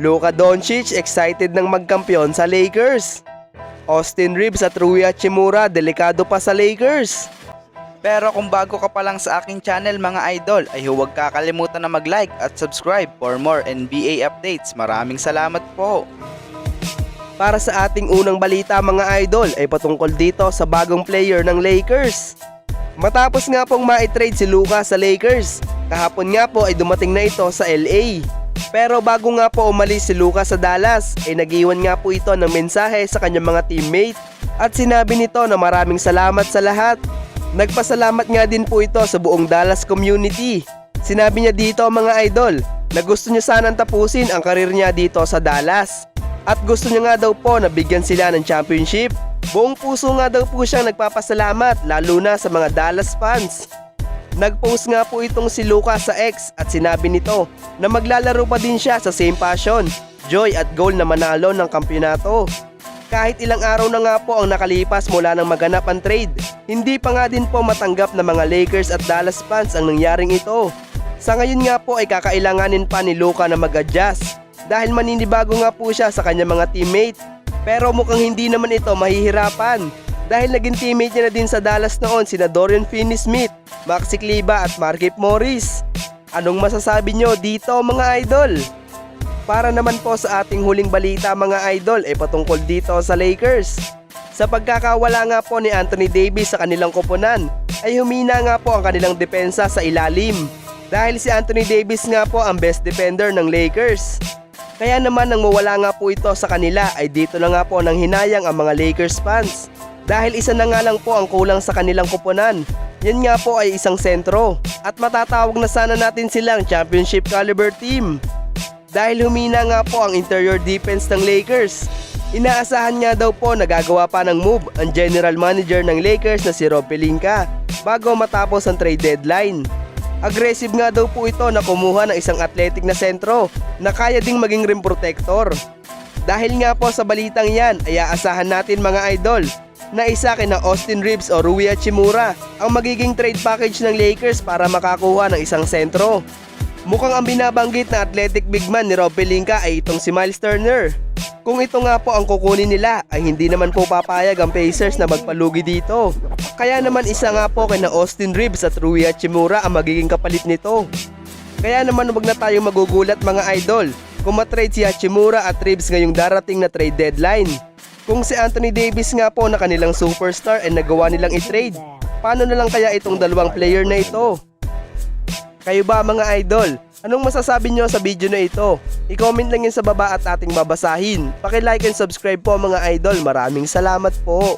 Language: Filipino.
Luka Doncic excited ng magkampiyon sa Lakers. Austin Reeves at Rui Hachimura delikado pa sa Lakers. Pero kung bago ka pa lang sa aking channel mga idol, ay huwag kakalimutan na mag-like at subscribe for more NBA updates. Maraming salamat po. Para sa ating unang balita mga idol ay patungkol dito sa bagong player ng Lakers. Matapos nga pong ma-trade si Luka sa Lakers, kahapon nga po ay dumating na ito sa LA. Pero bago nga po umalis si Luka sa Dallas, ay nag-iwan nga po ito ng mensahe sa kanyang mga teammate at sinabi nito na maraming salamat sa lahat. Nagpasalamat nga din po ito sa buong Dallas community. Sinabi niya dito mga idol na gusto niya sanang tapusin ang karir niya dito sa Dallas. At gusto niya nga daw po na bigyan sila ng championship. Buong puso nga daw po siyang nagpapasalamat lalo na sa mga Dallas fans. Nag-post nga po itong si Lucas sa X at sinabi nito na maglalaro pa din siya sa same passion, joy at goal na manalo ng kampyonato. Kahit ilang araw na nga po ang nakalipas mula nang maganap ang trade, hindi pa nga din po matanggap ng mga Lakers at Dallas fans ang nangyaring ito. Sa ngayon nga po ay kakailanganin pa ni Luka na mag-adjust dahil maninibago nga po siya sa kanyang mga teammate. Pero mukhang hindi naman ito mahihirapan dahil naging teammate niya na din sa Dallas noon sina Dorian Finney-Smith, Maxi Kleber at Markif Morris. Anong masasabi nyo dito mga idol? Para naman po sa ating huling balita mga idol ay patungkol dito sa Lakers. Sa pagkakawala nga po ni Anthony Davis sa kanilang koponan ay humina nga po ang kanilang depensa sa ilalim. Dahil si Anthony Davis nga po ang best defender ng Lakers. Kaya naman nang mawala nga po ito sa kanila ay dito na nga po nang hinayang ang mga Lakers fans. Dahil isa na nga lang po ang kulang sa kanilang koponan. Yan nga po ay isang sentro. At matatawag na sana natin silang championship caliber team. Dahil humina nga po ang interior defense ng Lakers. Inaasahan nga daw po na gagawa pa ng move ang general manager ng Lakers na si Rob Pelinka bago matapos ang trade deadline. Aggressive nga daw po ito na kumuha ng isang athletic na sentro na kaya ding maging rim protector. Dahil nga po sa balitang yan ay aasahan natin mga idol na isa kina Austin Reeves o Rui Hachimura ang magiging trade package ng Lakers para makakuha ng isang sentro. Mukhang ang binabanggit na athletic big man ni Rob Pelinka ay itong si Miles Turner. Kung ito nga po ang kukunin nila ay hindi naman po papayag ang Pacers na magpalugi dito. Kaya naman isa nga po kina Austin Reeves at Rui Hachimura ang magiging kapalit nito. Kaya naman wag na tayong magugulat mga idol kung matrade si Hachimura at Reeves ngayong darating na trade deadline. Kung si Anthony Davis nga po na kanilang superstar ay nagawa nilang i-trade, paano na lang kaya itong dalawang player na ito? Kayo ba mga idol? Anong masasabi nyo sa video na ito? I-comment lang yun sa baba at ating babasahin. Paki-like and subscribe po mga idol. Maraming salamat po.